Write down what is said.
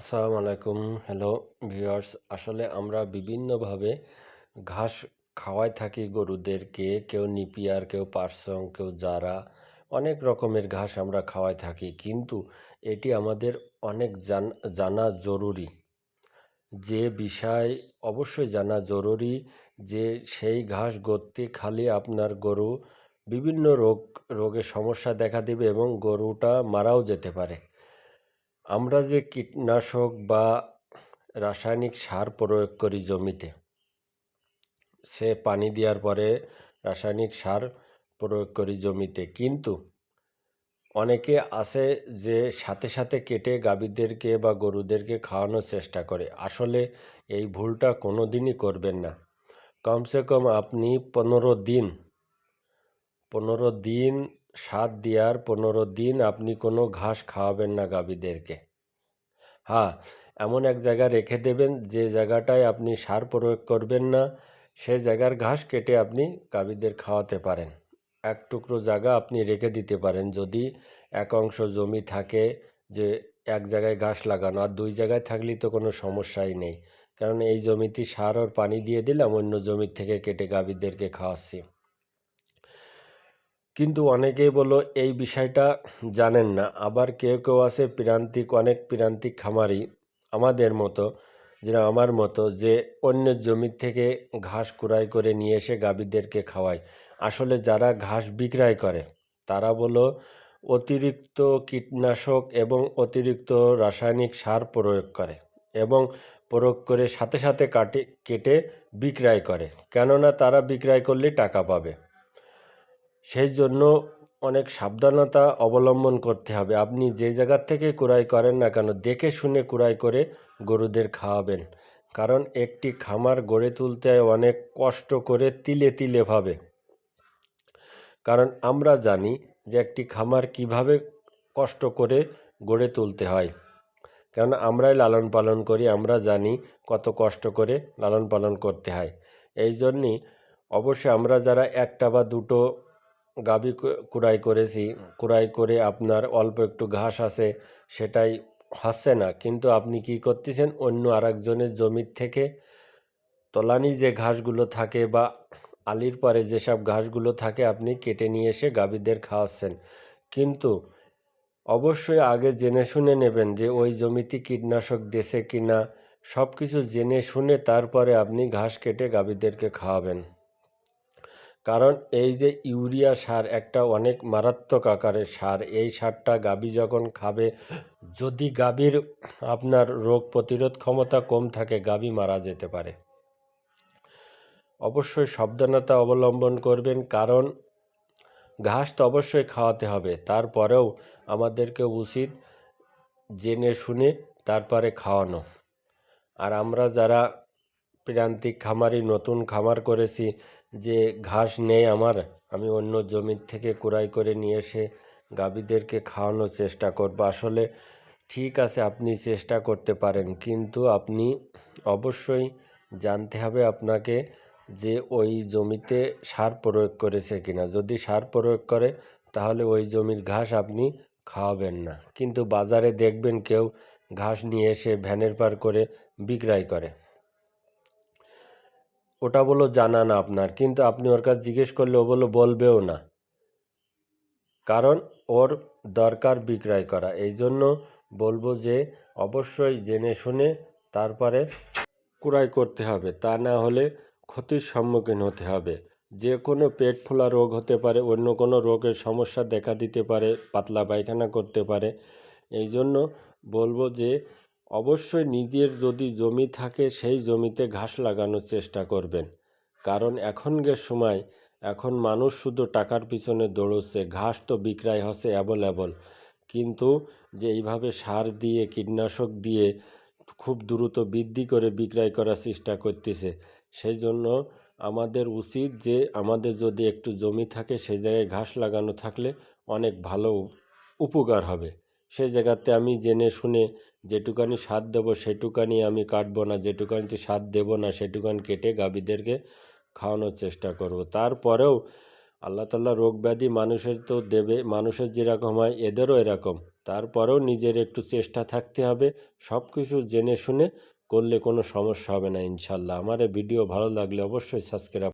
আসসালামু আলাইকুম। Hello viewers আসলে আমরা বিভিন্নভাবে ঘাস খাওয়াই থাকি গরুদেরকে। কেউ নিপিয়ার, কেউ পার্সং, কেউ জারা, অনেক রকমের ঘাস আমরা খাওয়াই থাকি। কিন্তু এটি আমাদের অনেক জান জরুরি। যে বিষয় অবশ্যই জানা জরুরি যে সেই ঘাস গর্তে খালি আপনার গরু বিভিন্ন রোগ রোগের সমস্যা দেখা দেবে এবং গরুটা মারাও যেতে পারে। আমরা যে কীটনাশক বা রাসায়নিক সার প্রয়োগ করি জমিতে, সে পানি দেওয়ার পরে রাসায়নিক সার প্রয়োগ করি জমিতে। কিন্তু অনেকে আছে যে সাথে সাথে কেটে গাভীদেরকে বা গরুদেরকে খাওয়ানোর চেষ্টা করে। আসলে এই ভুলটা কোনো দিনই করবেন না। কমসে কম আপনি পনেরো দিন পনেরো দিন সাত দেওয়ার পনেরো দিন আপনি কোনো ঘাস খাওয়াবেন না গাভীদেরকে। হ্যাঁ এমন এক জায়গায় রেখে দেবেন, যে জায়গাটায় আপনি সার প্রয়োগ করবেন না, সে জায়গার ঘাস কেটে আপনি গাভীদের খাওয়াতে পারেন। এক টুকরো জায়গা আপনি রেখে দিতে পারেন, যদি এক অংশ জমি থাকে যে এক জায়গায় ঘাস লাগানো, আর দুই জায়গায় থাকলে তো কোনো সমস্যাই নেই। কারণ এই জমিতে সার আর পানি দিয়ে দিলাম, অন্য জমির থেকে কেটে গাভীদেরকে খাওয়াচ্ছি। কিন্তু অনেকেই বলো এই বিষয়টা জানেন না। আবার কেউ কেউ আছে প্রান্তিক, অনেক প্রান্তিক খামারি আমাদের মতো যেটা আমার মতো, যে অন্যের জমির থেকে ঘাস কুড়াই করে নিয়ে এসে গাভীদেরকে খাওয়ায়। আসলে যারা ঘাস বিক্রয় করে, তারা বলো অতিরিক্ত কীটনাশক এবং অতিরিক্ত রাসায়নিক সার প্রয়োগ করে এবং প্রয়োগ করে সাথে সাথে কাটে, কেটে বিক্রয় করে। কেননা তারা বিক্রয় করলে টাকা পাবে। সেই জন্য অনেক সাবধানতা অবলম্বন করতে হবে। আপনি যে জায়গার থেকে কুড়াই করেন না কেন, দেখে শুনে কুড়াই করে গরুদের খাওয়াবেন। কারণ একটি খামার গড়ে তুলতে অনেক কষ্ট করে তিলে তিলে ভাবে। কারণ আমরা জানি যে একটি খামার কীভাবে কষ্ট করে গড়ে তুলতে হয়। কারণ আমরাই লালন পালন করি, আমরা জানি কত কষ্ট করে লালন পালন করতে হয়। এই জন্যই অবশ্যই আমরা যারা একটা বা দুটো গাভী কুড়াই করেছি। কুড়াই করে আপনার অল্প একটু ঘাস আছে, সেটাই হচ্ছে না। কিন্তু আপনি কি করতেছেন? অন্য আরেকজনের জমির থেকে তলানি যে ঘাসগুলো থাকে বা আলির পরে যেসব ঘাসগুলো থাকে, আপনি কেটে নিয়ে এসে গাভীদের খাওয়াচ্ছেন। কিন্তু অবশ্যই আগে জেনে শুনে নেবেন যে ওই জমিতে কীটনাশক দেশে কিনা। সব কিছু জেনে শুনে তারপরে আপনি ঘাস কেটে গাভীদেরকে খাওয়াবেন। কারণ এই যে ইউরিয়া সার একটা অনেক মারাত্মক আকারের সার, এই সারটা গাভী যখন খাবে, যদি গাভীর আপনার রোগ প্রতিরোধ ক্ষমতা কম থাকে গাভী মারা যেতে পারে। অবশ্যই সাবধানতা অবলম্বন করবেন, কারণ ঘাস তো অবশ্যই খাওয়াতে হবে। তারপরেও আমাদেরকে উচিত জেনে শুনে তারপরে খাওয়ানো। আর আমরা যারা প্রান্তিক খামারি নতুন খামার করেছি, যে ঘাস নেই আমার। আমি অন্য জমির থেকে কুড়াই করে নিয়ে এসে গাভীদেরকে খাওয়ানোর চেষ্টা করব। আসলে ঠিক আছে, আপনি চেষ্টা করতে পারেন, কিন্তু আপনি অবশ্যই জানতে হবে আপনাকে যে ওই জমিতে সার প্রয়োগ করেছে কিনা। যদি সার প্রয়োগ করে, তাহলে ওই জমির ঘাস আপনি খাওয়াবেন না। কিন্তু বাজারে দেখবেন কেউ ঘাস নিয়ে এসে ভ্যানের পার করে বিক্রয় করে। ওটা বলো জানা না আপনার। কিন্তু আপনি ওর কাছে জিজ্ঞেস করলে ও বলো বলবেও না। কারণ ওর দরকার বিক্রয় করা। এই জন্য বলব যে, অবশ্যই জেনে শুনে তারপরে ক্রয় করতে হবে। তা না হলে ক্ষতির সম্মুখীন হতে হবে। যে কোনো পেট ফোলা রোগ হতে পারে, অন্য কোনো রোগের সমস্যা দেখা দিতে পারে, পাতলা পায়খানা করতে পারে। এই জন্য বলব যে অবশ্যই নিজের যদি জমি থাকে, সেই জমিতে ঘাস লাগানোর চেষ্টা করবেন। কারণ এখনকার সময়, এখন মানুষ শুধু টাকার পিছনে দৌড়চ্ছে, ঘাস তো বিক্রয় হচ্ছে অ্যাভেলেবল কিন্তু যে এইভাবে সার দিয়ে, কীটনাশক দিয়ে খুব দ্রুত বৃদ্ধি করে বিক্রয় করার চেষ্টা করতেছে, সেই জন্য আমাদের উচিত যে আমাদের যদি একটু জমি থাকে, সেই জায়গায় ঘাস লাগানো থাকলে অনেক ভালো উপকার হবে। সেই জায়গাতে আমি জেনে শুনে যেটুকানি সার দেবো সেটুকানি আমি কাটবো না, যেটুকানিতে সার দেবো না সেটুকান কেটে গাভীদেরকে খাওয়ানোর চেষ্টা করব। তারপরেও আল্লাহ তাল্লাহ রোগ ব্যাধি মানুষের তো দেবে, মানুষের যেরকম হয় এদেরও এরকম। তারপরেও নিজের একটু চেষ্টা থাকতে হবে সব কিছু জেনে শুনে করলে কোনো সমস্যা হবে না ইনশাল্লাহ আমার ভিডিও ভালো লাগলে অবশ্যই সাবস্ক্রাইব